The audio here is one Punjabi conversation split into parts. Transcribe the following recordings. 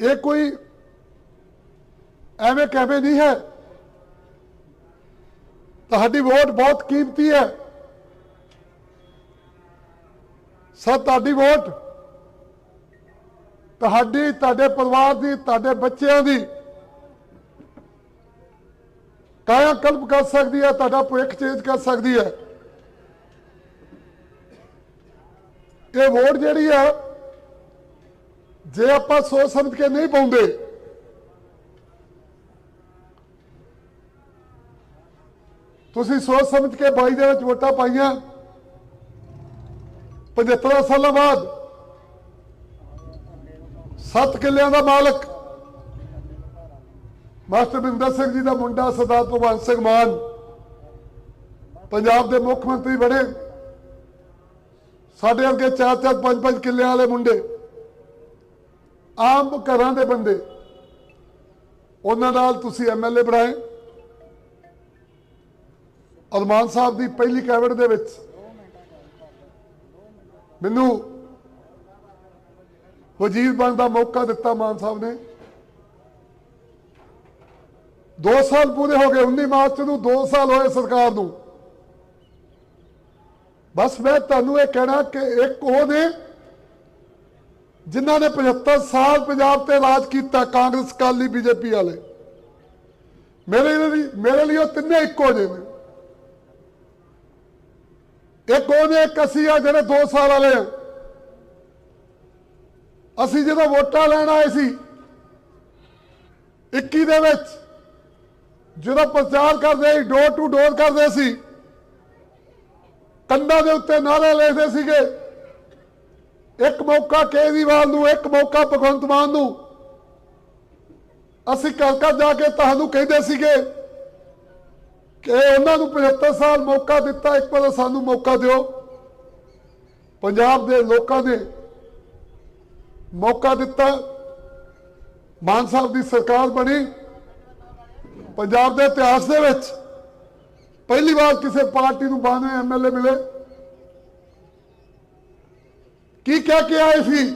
ਇਹ ਕੋਈ ਐਵੇਂ ਕਹਿਵੇਂ ਨਹੀਂ ਹੈ। ਤੁਹਾਡੀ ਵੋਟ ਬਹੁਤ ਕੀਮਤੀ ਹੈ। ਸਰ, ਤੁਹਾਡੀ ਵੋਟ ਤੁਹਾਡੀ, ਤੁਹਾਡੇ ਪਰਿਵਾਰ ਦੀ, ਤੁਹਾਡੇ ਬੱਚਿਆਂ ਦੀ ਕਾਇਆ ਕਲਪ ਕਰ ਸਕਦੀ ਹੈ, ਤੁਹਾਡਾ ਭਵਿੱਖ ਚੇਂਜ ਕਰ ਸਕਦੀ ਹੈ। ਇਹ ਵੋਟ ਜਿਹੜੀ ਆ ਜੇ ਆਪਾਂ ਸੋਚ ਸਮਝ ਕੇ ਨਹੀਂ ਪਾਉਂਦੇ, ਤੁਸੀਂ ਸੋਚ ਸਮਝ ਕੇ ਬਾਈ ਦੇ ਵਿੱਚ ਵੋਟਾਂ ਪਾਈਆਂ 75 ਸਾਲਾਂ ਬਾਅਦ, ਸੱਤ ਕਿੱਲਿਆਂ ਦਾ ਮਾਲਕ, ਮਾਸਟਰ ਬਿੰਦਰ ਸਿੰਘ ਜੀ ਦਾ ਮੁੰਡਾ ਸਰਦਾਰ ਭਗਵੰਤ ਸਿੰਘ ਮਾਨ, ਪੰਜਾਬ ਦੇ ਮੁੱਖ ਮੰਤਰੀ ਬਣੇ, ਸਾਡੇ ਅੱਗੇ ਚਾਰ ਚਾਰ ਪੰਜ ਪੰਜ ਕਿੱਲਿਆਂ ਵਾਲੇ ਮੁੰਡੇ ਆਮ ਘਰਾਂ ਦੇ ਬੰਦੇ। ਉਹਨਾਂ ਨਾਲ ਤੁਸੀਂ ਐਮਐਲਏ ਬਣਾਏ। ਅਰਮਾਨ ਸਾਹਿਬ ਦੀ ਪਹਿਲੀ ਕੈਬਨਿਟ ਦੇ ਵਿੱਚ। ਮੈਨੂੰ ਵਜ਼ੀਰ ਬਣਨ ਦਾ ਮੌਕਾ ਦਿੱਤਾ ਮਾਨ ਸਾਹਿਬ ਨੇ। 2 ਸਾਲ ਪੂਰੇ ਹੋ ਗਏ 19 ਮਾਰਚ ਨੂੰ 2 ਸਾਲ ਹੋਏ ਸਰਕਾਰ ਨੂੰ। ਬਸ ਮੈਂ ਤੁਹਾਨੂੰ ਇਹ ਕਹਿਣਾ ਕਿ ਇੱਕ ਉਹ ਨੇ ਜਿਨ੍ਹਾਂ ਨੇ 75 ਸਾਲ ਪੰਜਾਬ ਤੇ ਰਾਜ ਕੀਤਾ, ਕਾਂਗਰਸ ਕਾਲੀ ਬੀਜੇਪੀ ਵਾਲੇ। ਮੇਰੇ ਲਈ ਮੇਰੇ ਲਈ ਉਹ ਤਿੰਨੇ ਇੱਕੋ ਜਿਹੇ ਨੇ। ਇੱਕ ਉਹ ਨੇ, ਇੱਕ ਅਸੀਂ ਆ, ਜਿਹੜੇ 2 ਸਾਲ ਵਾਲੇ ਆ। ਅਸੀਂ ਜਦੋਂ ਵੋਟਾਂ ਲੈਣ ਆਏ ਸੀ 21 ਦੇ ਵਿੱਚ, ਜਦੋਂ ਪ੍ਰਚਾਰ ਕਰਦੇ ਸੀ ਡੋਰ ਟੂ ਡੋਰ ਕਰਦੇ ਸੀ, ਕੰਧਾਂ ਦੇ ਉੱਤੇ ਨਾਰੇ ਲਿਖਦੇ ਸੀਗੇ ਇੱਕ ਮੌਕਾ ਕੇਜਰੀਵਾਲ ਨੂੰ, ਇੱਕ ਮੌਕਾ ਭਗਵੰਤ ਮਾਨ ਨੂੰ। ਅਸੀਂ ਘਰ ਜਾ ਕੇ ਤੁਹਾਨੂੰ ਕਹਿੰਦੇ ਸੀਗੇ ਕਿ ਉਹਨਾਂ ਨੂੰ 75 ਸਾਲ ਮੌਕਾ ਦਿੱਤਾ, ਇੱਕ ਵਾਰ ਸਾਨੂੰ ਮੌਕਾ ਦਿਓ। ਪੰਜਾਬ ਦੇ ਲੋਕਾਂ ਨੇ ਮੌਕਾ ਦਿੱਤਾ। ਮਾਨ ਸਾਹਿਬ ਦੀ ਸਰਕਾਰ ਬਣੀ। ਪੰਜਾਬ ਦੇ ਇਤਿਹਾਸ ਦੇ ਵਿੱਚ ਪਹਿਲੀ ਵਾਰ ਕਿਸੇ ਪਾਰਟੀ ਨੂੰ 92 ਐਮਐਲਏ ਮਿਲੇ। ਕੀ ਕਹਿ ਕੇ ਆਏ ਸੀ?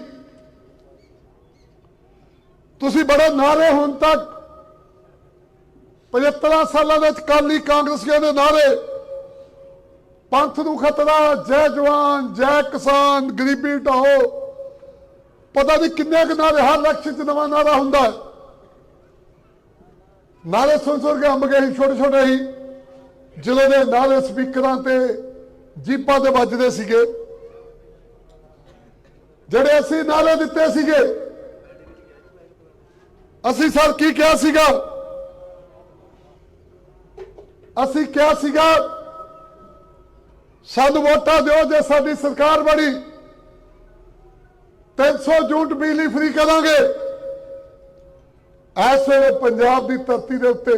ਤੁਸੀਂ ਬੜੇ ਨਾਰੇ ਹੁਣ ਤੱਕ 75 ਸਾਲਾਂ ਦੇ ਵਿੱਚ ਕਾਲੀ ਕਾਂਗਰਸੀਆਂ ਦੇ ਨਾਰੇ ਪੰਥ ਨੂੰ ਖਤਰਾ, ਜੈ ਜਵਾਨ, ਜੈ ਕਿਸਾਨ, ਗਰੀਬੀ ਢਾਓ। ਪਤਾ ਨਹੀਂ ਕਿੰਨੇ ਕੁ ਨਾਰੇ ਹਰ ਇਲੈਕਸ਼ਨ 'ਚ ਨਵਾਂ ਨਾਰਾ ਹੁੰਦਾ ਹੈ। ਨਾਰੇ ਸੁਣ ਸੁਣ ਕੇ ਅੰਬ ਗਏ ਸੀ, ਛੋਟੇ ਛੋਟੇ ਹੀ ਜ਼ਿਲ੍ਹੇ ਦੇ ਨਾਰੇ ਸਪੀਕਰਾਂ ਤੇ ਜੀਪਾਂ ਤੇ ਵੱਜਦੇ ਸੀਗੇ। ਜਿਹੜੇ ਅਸੀਂ ਨਾਰੇ ਦਿੱਤੇ ਸੀਗੇ, ਅਸੀਂ ਸਰ ਕੀ ਕਿਹਾ ਸੀਗਾ? ਅਸੀਂ ਕਿਹਾ ਸੀਗਾ, ਸਾਨੂੰ ਵੋਟਾਂ ਦਿਓ ਜੇ ਸਾਡੀ ਸਰਕਾਰ ਬਣੀ। 300 ਯੂਨਿਟ ਬਿਜਲੀ ਫ੍ਰੀ ਕਰਾਂਗੇ। ਇਸ ਵੇਲੇ ਪੰਜਾਬ ਦੀ ਧਰਤੀ ਦੇ ਉੱਤੇ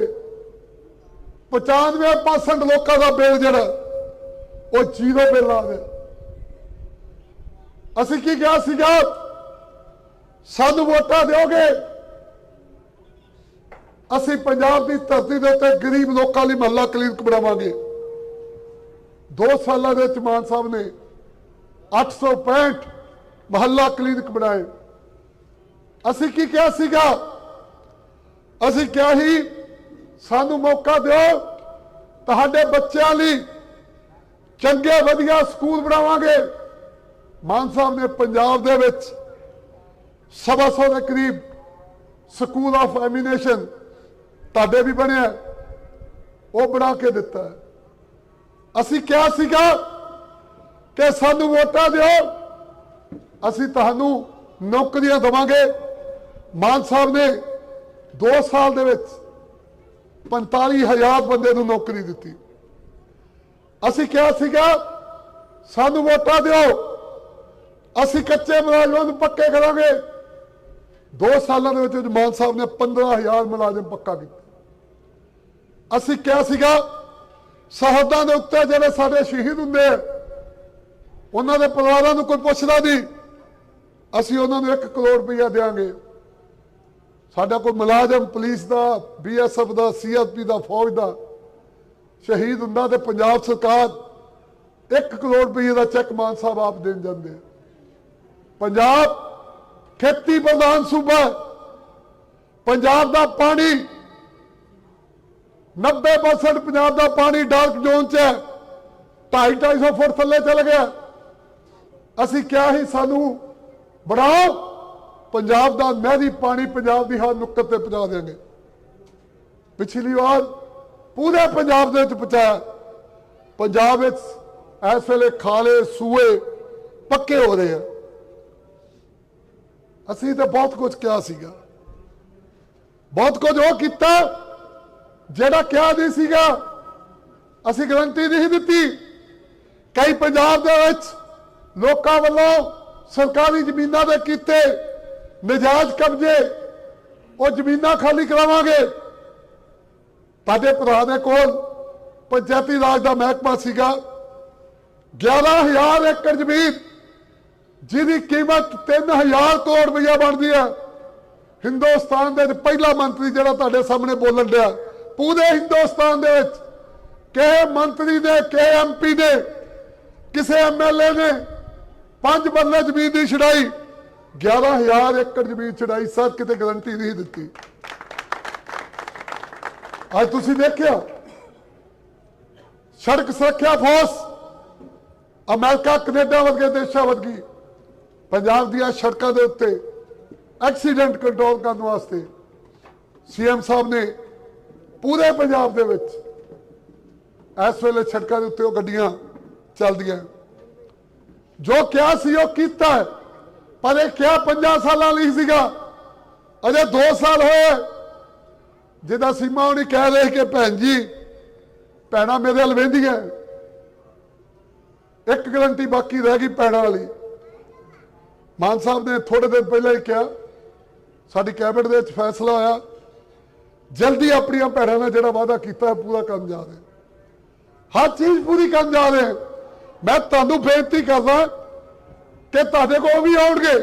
95% ਲੋਕਾਂ ਦਾ ਬਿੱਲ ਜਿਹੜਾ, ਉਹ ਜ਼ੀਰੋ ਬਿੱਲ ਆ ਗਿਆ। ਅਸੀਂ ਕੀ ਕਿਹਾ ਸੀਗਾ? ਸਾਨੂੰ ਵੋਟਾਂ ਦਿਓਗੇ? ਅਸੀਂ ਪੰਜਾਬ ਦੀ ਧਰਤੀ ਦੇ ਉੱਤੇ ਗਰੀਬ ਲੋਕਾਂ ਲਈ ਮਹੱਲਾ ਕਲੀਨਿਕ ਬਣਾਵਾਂਗੇ। 2 ਸਾਲਾਂ ਦੇ ਵਿੱਚ ਮਾਨ ਸਾਹਿਬ ਨੇ 865 ਮਹੱਲਾ ਕਲੀਨਿਕ ਬਣਾਏ। ਅਸੀਂ ਕੀ ਕਿਹਾ ਸੀਗਾ? ਅਸੀਂ ਕਿਹਾ ਹੀ ਸਾਨੂੰ ਮੌਕਾ ਦਿਓ, ਤੁਹਾਡੇ ਬੱਚਿਆਂ ਲਈ ਚੰਗੇ, ਵਧੀਆ ਸਕੂਲ ਬਣਾਵਾਂਗੇ। ਮਾਨ ਸਾਹਿਬ ਨੇ ਪੰਜਾਬ ਦੇ ਵਿੱਚ ਸਵਾ ਸੌ ਦੇ ਕਰੀਬ ਸਕੂਲ ਆਫ ਐਮੀਨੇਸ਼ਨ ਤੁਹਾਡੇ ਵੀ ਬਣਿਆ ਉਹ ਬਣਾ ਕੇ ਦਿੱਤਾ ਅਸੀਂ ਕਿਹਾ ਸੀਗਾ ਕਿ ਸਾਨੂੰ ਵੋਟਾਂ ਦਿਓ, ਅਸੀਂ ਤੁਹਾਨੂੰ ਨੌਕਰੀਆਂ ਦਵਾਂਗੇ। ਮਾਨ ਸਾਹਿਬ ਨੇ 2 ਸਾਲ ਦੇ ਵਿੱਚ 45000 ਬੰਦੇ ਨੂੰ ਨੌਕਰੀ ਦਿੱਤੀ। ਅਸੀਂ ਕਿਹਾ ਸੀਗਾ, ਸਾਨੂੰ ਵੋਟਾਂ ਦਿਓ। ਅਸੀਂ ਕੱਚੇ ਮੁਲਾਜ਼ਮਾਂ ਨੂੰ ਪੱਕੇ ਕਰਾਂਗੇ। 2 ਸਾਲਾਂ ਦੇ ਵਿੱਚ ਮਾਨ ਸਾਹਿਬ ਨੇ 15000 ਮੁਲਾਜ਼ਮ ਪੱਕਾ ਕੀਤਾ। ਅਸੀਂ ਕਿਹਾ ਸੀਗਾ, ਸਰਹੱਦਾਂ ਦੇ ਉੱਤੇ ਜਿਹੜੇ ਸਾਡੇ ਸ਼ਹੀਦ ਹੁੰਦੇ ਉਹਨਾਂ ਦੇ ਪਰਿਵਾਰਾਂ ਨੂੰ ਕੋਈ ਪੁੱਛਦਾ ਨਹੀਂ। ਅਸੀਂ ਉਹਨਾਂ ਨੂੰ 1 ਕਰੋੜ ਰੁਪਇਆ ਦੇਵਾਂਗੇ ਸਾਡਾ ਕੋਈ ਮੁਲਾਜ਼ਮ ਪੁਲਿਸ ਦਾ, ਬੀਐਸਐਫ ਦਾ, ਸੀਐਸਪੀ ਦਾ, ਫੌਜ ਦਾ ਸ਼ਹੀਦ ਹੁੰਦਾ ਤੇ ਪੰਜਾਬ ਸਰਕਾਰ 1 ਕਰੋੜ ਰੁਪਏ ਦਾ ਚੈੱਕ ਮਾਨ ਸਾਹਿਬ ਆਪ ਦੇਣ ਜਾਂਦੇ ਆ। ਪੰਜਾਬ ਖੇਤੀ ਪ੍ਰਧਾਨ ਸੂਬਾ ਪੰਜਾਬ ਦਾ ਪਾਣੀ 90% ਪੰਜਾਬ ਦਾ ਪਾਣੀ ਡਾਰਕ ਜ਼ੋਨ 'ਚ ਹੈ। 250 ਫੁੱਟ ਥੱਲੇ ਚਲ ਗਿਆ। ਅਸੀਂ ਕਿਹਾ ਹੀ ਸਾਨੂੰ ਬਣਾਓ। ਪੰਜਾਬ ਦਾ ਨਹਿਰੀ ਪਾਣੀ ਪੰਜਾਬ ਦੀ ਹਰ ਨੁੱਕਰ ਤੇ ਪਹੁੰਚਾ ਦੇਵਾਂਗੇ ਪਿਛਲੀ ਵਾਰ ਪੂਰੇ ਪੰਜਾਬ ਦੇ ਵਿੱਚ ਪਹੁੰਚਾਇਆ। ਪੰਜਾਬ ਵਿੱਚ ਇਸ ਵੇਲੇ ਖਾਲੇ ਸੂਏ ਪੱਕੇ ਹੋ ਰਹੇ ਆ। ਅਸੀਂ ਤਾਂ ਬਹੁਤ ਕੁਝ ਕਿਹਾ ਸੀਗਾ। ਬਹੁਤ ਕੁਝ ਉਹ ਕੀਤਾ ਜਿਹੜਾ ਕਿਹਾ ਨਹੀਂ ਸੀਗਾ। ਅਸੀਂ ਗਰੰਟੀ ਨਹੀਂ ਦਿੱਤੀ। ਕਈ ਪੰਜਾਬ ਦੇ ਵਿੱਚ ਲੋਕਾਂ ਵੱਲੋਂ ਸਰਕਾਰੀ ਜ਼ਮੀਨਾਂ ਦੇ ਕੀਤੇ ਨਜਾਇਜ਼ ਕਬਜ਼ੇ, ਉਹ ਜ਼ਮੀਨਾਂ ਖਾਲੀ ਕਰਾਵਾਂਗੇ। ਤੁਹਾਡੇ ਭਰਾ ਦੇ ਕੋਲ ਪੰਚਾਇਤੀ ਰਾਜ ਦਾ ਮਹਿਕਮਾ ਸੀਗਾ। 11000 ਏਕੜ ਜ਼ਮੀਨ ਜਿਹਦੀ ਕੀਮਤ 3000 ਕਰੋੜ ਰੁਪਇਆ ਬਣਦੀ ਹੈ ਹਿੰਦੁਸਤਾਨ ਦੇ ਪਹਿਲਾ ਮੰਤਰੀ ਜਿਹੜਾ ਤੁਹਾਡੇ ਸਾਹਮਣੇ ਬੋਲਣ ਡਿਆ। ਪੂਰੇ ਹਿੰਦੁਸਤਾਨ ਦੇ ਵਿੱਚ ਕਿਸੇ ਮੰਤਰੀ ਨੇ, ਕਿਸੇ ਐਮਪੀ ਨੇ, ਕਿਸੇ ਐਮਐਲਏ ਨੇ ਪੰਜ ਬੱਲੇ ਜ਼ਮੀਨ ਦੀ ਛੜਾਈ 11000 ਏਕੜ ਜ਼ਮੀਨ ਛੜਾਈ ਸਰ, ਕਿਤੇ ਗਰੰਟੀ ਨਹੀਂ ਦਿੱਤੀ। ਅੱਜ ਤੁਸੀਂ ਦੇਖਿਆ ਸੜਕ ਸੁਰੱਖਿਆ ਫੋਰਸ ਅਮਰੀਕਾ, ਕੈਨੇਡਾ ਵਰਗੇ ਦੇਸ਼ਾਂ ਵਰਗੀ ਪੰਜਾਬ ਦੀਆਂ ਸੜਕਾਂ ਦੇ ਉੱਤੇ ਐਕਸੀਡੈਂਟ ਕੰਟਰੋਲ ਕਰਨ ਵਾਸਤੇ ਸੀਐਮ ਸਾਹਿਬ ਨੇ ਪੂਰੇ ਪੰਜਾਬ ਦੇ ਵਿੱਚ ਇਸ ਵੇਲੇ ਸੜਕਾਂ ਦੇ ਉੱਤੇ ਉਹ ਗੱਡੀਆਂ ਚੱਲਦੀਆਂ। ਜੋ ਕਿਹਾ ਸੀ ਉਹ ਕੀਤਾ ਪਰ ਇਹ ਕਿਹਾ 50 ਸਾਲਾਂ ਲਈ ਸੀਗਾ। ਅਜੇ 2 ਸਾਲ ਹੋਏ ਜਿਹਦਾ ਸੀਮਾ ਉਹਨੇ ਕਹਿ ਰਹੇ ਕਿ ਭੈਣ ਜੀ, ਭੈਣਾਂ ਮੇਰੇ ਵੱਲ ਵਹਿੰਦੀਆਂ ਇੱਕ ਗਰੰਟੀ ਬਾਕੀ ਰਹਿ ਗਈ ਭੈਣਾਂ ਵਾਲੀ। ਮਾਨ ਸਾਹਿਬ ਨੇ ਥੋੜੇ ਦਿਨ ਪਹਿਲਾਂ ਹੀ ਕਿਹਾ, ਸਾਡੀ ਕੈਬਨਿਟ ਦੇ ਵਿੱਚ ਫੈਸਲਾ ਹੋਇਆ ਜਲਦੀ ਆਪਣੀਆਂ ਭੈਣਾਂ ਨਾਲ ਜਿਹੜਾ ਵਾਅਦਾ ਕੀਤਾ ਪੂਰਾ ਕਰਨ ਜਾ ਰਹੇ ਹਰ ਚੀਜ਼ ਪੂਰੀ ਕਰਨ ਜਾ ਰਹੇ ਮੈਂ ਤੁਹਾਨੂੰ ਬੇਨਤੀ ਕਰਦਾ ਕਿ ਤੁਹਾਡੇ ਕੋਲ ਵੀ ਆਉਣਗੇ,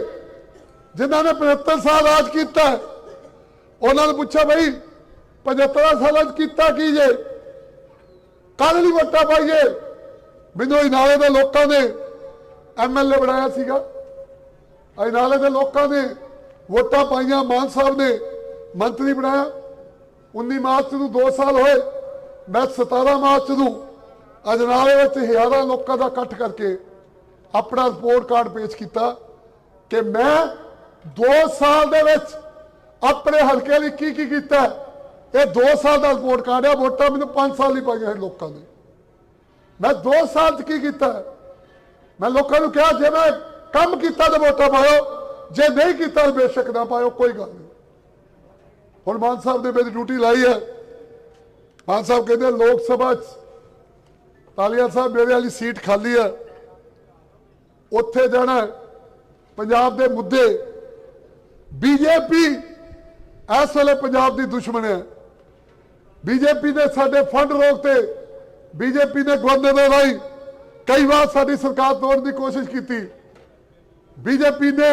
ਜਿਨ੍ਹਾਂ ਨੇ 75 ਸਾਲ ਰਾਜ ਕੀਤਾ ਉਹਨਾਂ ਨੂੰ ਪੁੱਛਿਆ, ਬਈ 75 ਸਾਲਾਂ ਚ ਕੀਤਾ ਕੀ ਜੇ? ਕੱਲ ਲਈ ਵੋਟਾਂ ਪਾਈਏ। ਮੈਨੂੰ ਇਨਾਲੇ ਦੇ ਲੋਕਾਂ ਨੇ ਐਮਐਲਏ ਬਣਾਇਆ ਸੀਗਾ। ਅਜਨਾਲੇ ਦੇ ਲੋਕਾਂ ਨੇ ਵੋਟਾਂ ਪਾਈਆਂ, ਮਾਨ ਸਾਹਿਬ ਨੇ ਮੰਤਰੀ ਬਣਾਇਆ। 19 ਮਾਰਚ ਨੂੰ 2 ਸਾਲ ਹੋਏ, ਮੈਂ 17 ਮਾਰਚ ਨੂੰ ਅਜਨਾਲੇ ਵਿੱਚ ਹਜ਼ਾਰਾਂ ਲੋਕਾਂ ਦਾ ਇਕੱਠ ਕਰਕੇ ਆਪਣਾ ਰਿਪੋਰਟ ਕਾਰਡ ਪੇਸ਼ ਕੀਤਾ ਕਿ ਮੈਂ 2 ਸਾਲ ਦੇ ਵਿੱਚ ਆਪਣੇ ਹਲਕੇ ਲਈ ਕੀ ਕੀ ਕੀਤਾ। ਇਹ 2 ਸਾਲ ਦਾ ਰਿਪੋਰਟ ਕਾਰਡ ਹੈ ਵੋਟਾਂ ਮੈਨੂੰ 5 ਸਾਲ ਲਈ ਪਾਈਆਂ ਲੋਕਾਂ ਨੇ। ਮੈਂ 2 ਸਾਲ ਚ ਕੀ ਕੀਤਾ? ਮੈਂ ਲੋਕਾਂ ਨੂੰ ਕਿਹਾ, ਜੇ ਮੈਂ ਕੰਮ ਕੀਤਾ ਤਾਂ ਵੋਟਾਂ ਪਾਇਓ, ਜੇ ਨਹੀਂ ਕੀਤਾ ਤਾਂ ਬੇਸ਼ੱਕ ਨਾ ਪਾਇਓ, ਕੋਈ ਗੱਲ ਨਹੀਂ। ਹੁਣ ਮਾਨ ਸਾਹਿਬ ਨੇ ਮੇਰੀ ਡਿਊਟੀ ਲਾਈ ਹੈ। ਮਾਨ ਸਾਹਿਬ ਕਹਿੰਦੇ ਲੋਕ ਸਭਾ ਚ ਤਾਲੀਆ ਸਾਹਿਬ ਮੇਰੇ ਵਾਲੀ ਸੀਟ ਖਾਲੀ ਹੈ। ਉੱਥੇ ਜਾਣਾ ਪੰਜਾਬ ਦੇ ਮੁੱਦੇ। ਬੀਜੇਪੀ ਇਸ ਵੇਲੇ ਪੰਜਾਬ ਦੀ ਦੁਸ਼ਮਣ ਹੈ। ਬੀਜੇਪੀ ਨੇ ਸਾਡੇ ਫੰਡ ਰੋਕਤੇ ਬੀਜੇਪੀ ਨੇ ਗਵਰਨਰ ਦੇ ਰਾਹੀਂ ਕਈ ਵਾਰ ਸਾਡੀ ਸਰਕਾਰ ਤੋੜਨ ਦੀ ਕੋਸ਼ਿਸ਼ ਕੀਤੀ। ਬੀਜੇਪੀ ਨੇ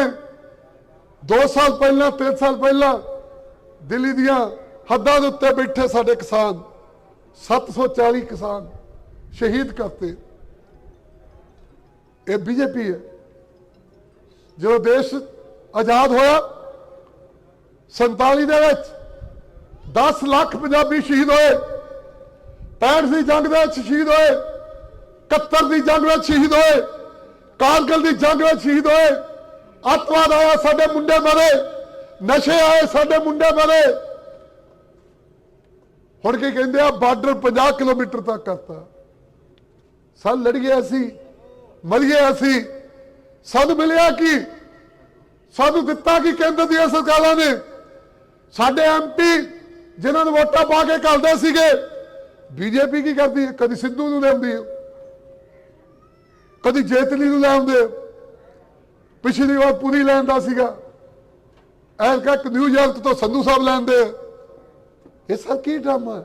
2 ਸਾਲ ਪਹਿਲਾਂ 3 ਸਾਲ ਪਹਿਲਾਂ ਦਿੱਲੀ ਦੀਆਂ ਹੱਦਾਂ ਦੇ ਉੱਤੇ ਬੈਠੇ ਸਾਡੇ ਕਿਸਾਨ 740 ਕਿਸਾਨ ਸ਼ਹੀਦ ਕਰਤੇ। ਇਹ ਬੀਜੇਪੀ ਹੈ। ਜਦੋਂ ਦੇਸ਼ ਆਜ਼ਾਦ ਹੋਇਆ 47 ਦੇ ਵਿੱਚ 10 ਲੱਖ ਪੰਜਾਬੀ ਸ਼ਹੀਦ ਹੋਏ 65 ਦੀ ਜੰਗ ਦੇ ਵਿੱਚ ਸ਼ਹੀਦ ਹੋਏ 71 ਦੀ ਜੰਗ ਵਿੱਚ ਸ਼ਹੀਦ ਹੋਏ ਕਾਰਗਿਲ ਦੀ ਜੰਗ ਵਿੱਚ ਸ਼ਹੀਦ ਹੋਏ, ਅੱਤਵਾਦ ਆਇਆ ਸਾਡੇ ਮੁੰਡੇ ਮਰੇ, ਨਸ਼ੇ ਆਏ ਸਾਡੇ ਮੁੰਡੇ ਮਰੇ। ਹੁਣ ਕੀ ਕਹਿੰਦੇ ਆ, ਬਾਰਡਰ 50 ਕਿਲੋਮੀਟਰ ਤੱਕ ਕਰਤਾ। ਸਭ ਲੜੀਏ ਅਸੀਂ, ਮਰੀਏ ਅਸੀਂ, ਸਾਨੂੰ ਮਿਲਿਆ ਕੀ? ਸਾਨੂੰ ਦਿੱਤਾ ਕੀ ਕੇਂਦਰ ਦੀਆਂ ਸਰਕਾਰਾਂ ਨੇ? ਸਾਡੇ ਐਮਪੀ ਜਿਨ੍ਹਾਂ ਨੂੰ ਵੋਟਾਂ ਪਾ ਕੇ ਘੱਲਦੇ ਸੀਗੇ ਬੀਜੇਪੀ ਕੀ ਕਰਦੀ ਹੈ? ਕਦੀ ਸਿੱਧੂ ਨੂੰ ਲੈਂਦੀ ਹੈ। ਕਦੀ ਜੇਤਲੀ ਨੂੰ ਲਿਆਉਂਦੇ ਆ। ਪਿਛਲੀ ਵਾਰ ਪੂਰੀ ਲੈਣ ਦਾ ਸੀਗਾ। ਐਲਕਾ ਨਿਊਯਾਰਕ ਤੋਂ ਸੰਧੂ ਸਾਹਿਬ ਲੈਂਦੇ ਆ ਇਹ ਸਭ ਕੀ ਡਰਾਮਾ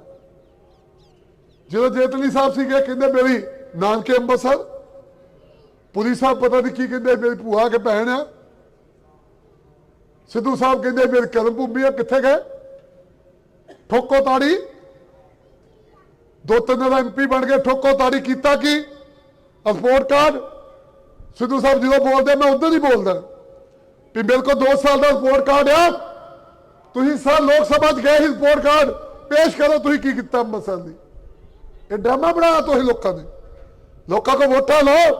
ਜਦੋਂ ਜੇਤਲੀ ਸਾਹਿਬ ਸੀਗੇ, ਕਹਿੰਦੇ ਮੇਰੀ ਨਾਨਕੇ ਅੰਮ੍ਰਿਤਸਰ ਪੁਲਿਸ ਸਾਹਿਬ ਪਤਾ ਨਹੀਂ ਕੀ ਕਹਿੰਦੇ, ਮੇਰੀ ਭੂਆ ਕੇ ਭੈਣ ਆ। ਸਿੱਧੂ ਸਾਹਿਬ ਕਹਿੰਦੇ, ਮੇਰੀ ਕਰਮ ਭੂਮੀ ਆ, ਕਿੱਥੇ ਗਏ? ਠੋਕੋ ਤਾੜੀ। ਦੋ ਤਿੰਨ ਦਾ ਐਮਪੀ ਬਣ ਕੇ ਠੋਕੋ ਤਾੜੀ ਕੀਤਾ ਕੀ? ਸਪੋਰਟ ਕਾਰਡ, ਸਿੱਧੂ ਸਾਹਿਬ ਜਦੋਂ ਬੋਲਦੇ ਮੈਂ ਉਦੋਂ ਹੀ ਬੋਲਦਾ। ਵੀ ਮੇਰੇ ਕੋਲ 2 ਸਾਲ ਦਾ ਰਿਪੋਰਟ ਕਾਰਡ ਆ। ਤੁਸੀਂ ਸਰ ਲੋਕ ਸਭਾ 'ਚ ਗਏ ਸੀ ਰਿਪੋਰਟ ਕਾਰਡ, ਪੇਸ਼ ਕਰੋ, ਤੁਸੀਂ ਕੀ ਕੀਤਾ ਅੰਮ੍ਰਿਤਸਰ ਦੀ? ਇਹ ਡਰਾਮਾ ਬਣਾਇਆ ਤੁਸੀਂ ਲੋਕਾਂ ਨੇ। ਲੋਕਾਂ ਕੋ ਵੋਟਾਂ ਲਓ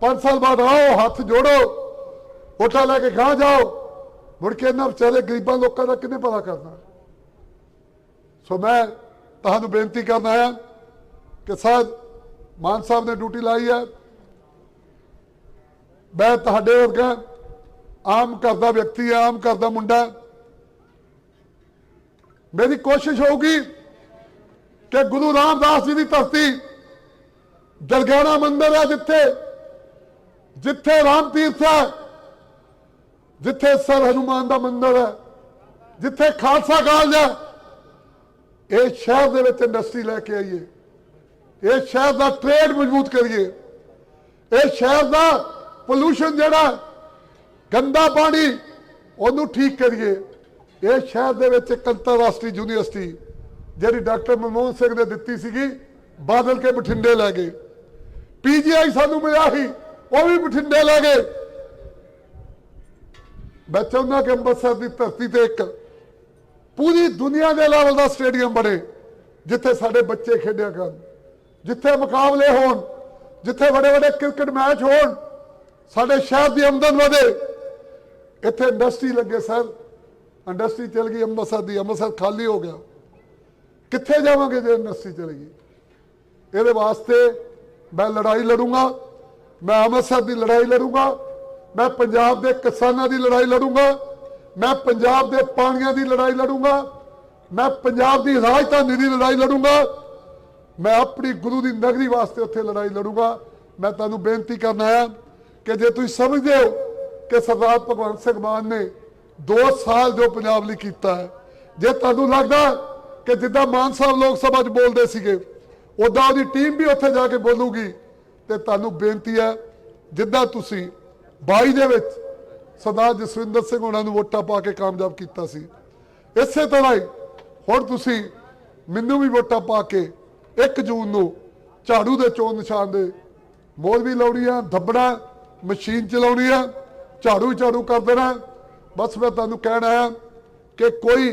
5 ਸਾਲ ਬਾਅਦ ਆਓ, ਹੱਥ ਜੋੜੋ, ਵੋਟਾਂ ਲੈ ਕੇ ਗਾਂ ਜਾਓ। ਮੁੜ ਕੇ ਇਹਨਾਂ ਵਿਚਾਰੇ ਗਰੀਬਾਂ ਲੋਕਾਂ ਦਾ ਕਿੰਨੇ ਪਤਾ ਕਰਨਾ? ਸੋ ਮੈਂ ਤੁਹਾਨੂੰ ਬੇਨਤੀ ਕਰਨ ਆਇਆ ਕਿ ਸਰ ਮਾਨ ਸਾਹਿਬ ਨੇ ਡਿਊਟੀ ਲਾਈ ਹੈ। ਮੈਂ ਤੁਹਾਡੇ ਵਰਗਾ ਆਮ ਘਰ ਦਾ ਵਿਅਕਤੀ ਹੈ, ਆਮ ਘਰ ਦਾ ਮੁੰਡਾ ਮੇਰੀ ਕੋਸ਼ਿਸ਼ ਹੋਊਗੀ ਕਿ ਗੁਰੂ ਰਾਮਦਾਸ ਜੀ ਦੀ ਧਰਤੀ ਦਰਗਾਣਾ ਮੰਦਿਰ ਹੈ ਜਿੱਥੇ ਜਿੱਥੇ ਰਾਮ ਤੀਰਥ ਹੈ, ਜਿੱਥੇ ਸਰ ਹਨੂਮਾਨ ਦਾ ਮੰਦਿਰ ਹੈ, ਜਿੱਥੇ ਖਾਲਸਾ ਕਾਲਜ ਹੈ। ਇਹ ਸ਼ਹਿਰ ਦੇ ਵਿੱਚ ਇੰਡਸਟਰੀ ਲੈ ਕੇ ਆਈਏ। ਇਹ ਸ਼ਹਿਰ ਦਾ ਟ੍ਰੇਡ ਮਜ਼ਬੂਤ ਕਰੀਏ। ਇਹ ਸ਼ਹਿਰ ਦਾ ਪੋਲੂਸ਼ਨ ਜਿਹੜਾ ਗੰਦਾ ਪਾਣੀ, ਉਹਨੂੰ ਠੀਕ ਕਰੀਏ। ਇਹ ਸ਼ਹਿਰ ਦੇ ਵਿੱਚ ਇੱਕ ਅੰਤਰਰਾਸ਼ਟਰੀ ਯੂਨੀਵਰਸਿਟੀ, ਜਿਹੜੀ ਡਾਕਟਰ ਮਨਮੋਹਨ ਸਿੰਘ ਨੇ ਦਿੱਤੀ ਸੀਗੀ, ਬਾਦਲ ਕੇ ਬਠਿੰਡੇ ਲੈ ਗਏ। ਪੀਜੀਆਈ ਸਾਨੂੰ ਮਿਲਿਆ ਸੀ, ਉਹ ਵੀ ਬਠਿੰਡੇ ਲੈ ਗਏ। ਮੈਂ ਚਾਹੁੰਦਾ ਕਿ ਅੰਮ੍ਰਿਤਸਰ ਦੀ ਧਰਤੀ ਤੇ ਇੱਕ ਪੂਰੀ ਦੁਨੀਆ ਦੇ ਲੈਵਲ ਦਾ ਸਟੇਡੀਅਮ ਬਣੇ, ਜਿੱਥੇ ਸਾਡੇ ਬੱਚੇ ਖੇਡਿਆ ਕਰਨ। ਜਿੱਥੇ ਮੁਕਾਬਲੇ ਹੋਣ, ਜਿੱਥੇ ਵੱਡੇ ਵੱਡੇ ਕ੍ਰਿਕਟ ਮੈਚ ਹੋਣ, ਸਾਡੇ ਸ਼ਹਿਰ ਦੀ ਆਮਦਨ ਵਧੇ। ਇੱਥੇ ਇੰਡਸਟਰੀ ਲੱਗੇ ਸਰ। ਇੰਡਸਟਰੀ ਚਲ ਗਈ ਅੰਮ੍ਰਿਤਸਰ ਦੀ, ਅੰਮ੍ਰਿਤਸਰ ਖਾਲੀ ਹੋ ਗਿਆ। ਕਿੱਥੇ ਜਾਵਾਂਗੇ ਜੇ ਇੰਡਸਟਰੀ ਚਲੀ ਗਈ? ਇਹਦੇ ਵਾਸਤੇ ਮੈਂ ਲੜਾਈ ਲੜੂੰਗਾ, ਮੈਂ ਅੰਮ੍ਰਿਤਸਰ ਦੀ ਲੜਾਈ ਲੜੂੰਗਾ, ਮੈਂ ਪੰਜਾਬ ਦੇ ਕਿਸਾਨਾਂ ਦੀ ਲੜਾਈ ਲੜੂੰਗਾ, ਮੈਂ ਪੰਜਾਬ ਦੇ ਪਾਣੀਆਂ ਦੀ ਲੜਾਈ ਲੜੂੰਗਾ, ਮੈਂ ਪੰਜਾਬ ਦੀ ਰਾਜਧਾਨੀ ਦੀ ਲੜਾਈ ਲੜੂੰਗਾ। ਮੈਂ ਆਪਣੀ ਗੁਰੂ ਦੀ ਨਗਰੀ ਵਾਸਤੇ ਉੱਥੇ ਲੜਾਈ ਲੜੂਗਾ। ਮੈਂ ਤੁਹਾਨੂੰ ਬੇਨਤੀ ਕਰਨ ਆਇਆ ਕਿ ਜੇ ਤੁਸੀਂ ਸਮਝਦੇ ਹੋ ਕਿ ਸਰਦਾਰ ਭਗਵੰਤ ਸਿੰਘ ਮਾਨ ਨੇ 2 ਸਾਲ ਜੋ ਪੰਜਾਬ ਲਈ ਕੀਤਾ ਹੈ, ਜੇ ਤੁਹਾਨੂੰ ਲੱਗਦਾ ਕਿ ਜਿੱਦਾਂ ਮਾਨ ਸਾਹਿਬ ਲੋਕ ਸਭਾ 'ਚ ਬੋਲਦੇ ਸੀਗੇ ਉਦਾਂ ਉਹਦੀ ਟੀਮ ਵੀ ਉੱਥੇ ਜਾ ਕੇ ਬੋਲੂਗੀ, ਤੇ ਤੁਹਾਨੂੰ ਬੇਨਤੀ ਹੈ, ਜਿੱਦਾਂ ਤੁਸੀਂ 22 ਦੇ ਵਿੱਚ ਸਰਦਾਰ ਜਸਵਿੰਦਰ ਸਿੰਘ ਉਹਨਾਂ ਨੂੰ ਵੋਟਾਂ ਪਾ ਕੇ ਕਾਮਯਾਬ ਕੀਤਾ ਸੀ, ਇਸੇ ਤਰ੍ਹਾਂ ਹੀ ਹੁਣ ਤੁਸੀਂ ਮੈਨੂੰ ਵੀ ਵੋਟਾਂ ਪਾ ਕੇ 1 ਜੂਨ ਨੂੰ ਝਾੜੂ ਦੇ ਚੋਣ ਨਿਸ਼ਾਨ ਦੇ ਮੋਰ ਵੀ ਲਾਉਣੀ ਆ, ਦੱਬਣਾ, ਮਸ਼ੀਨ ਚਲਾਉਣੀ ਆ, ਝਾੜੂ ਹੀ ਝਾੜੂ ਕਰ ਦੇਣਾ। ਬਸ ਮੈਂ ਤੁਹਾਨੂੰ ਕਹਿਣਾ ਹੈ ਕਿ ਕੋਈ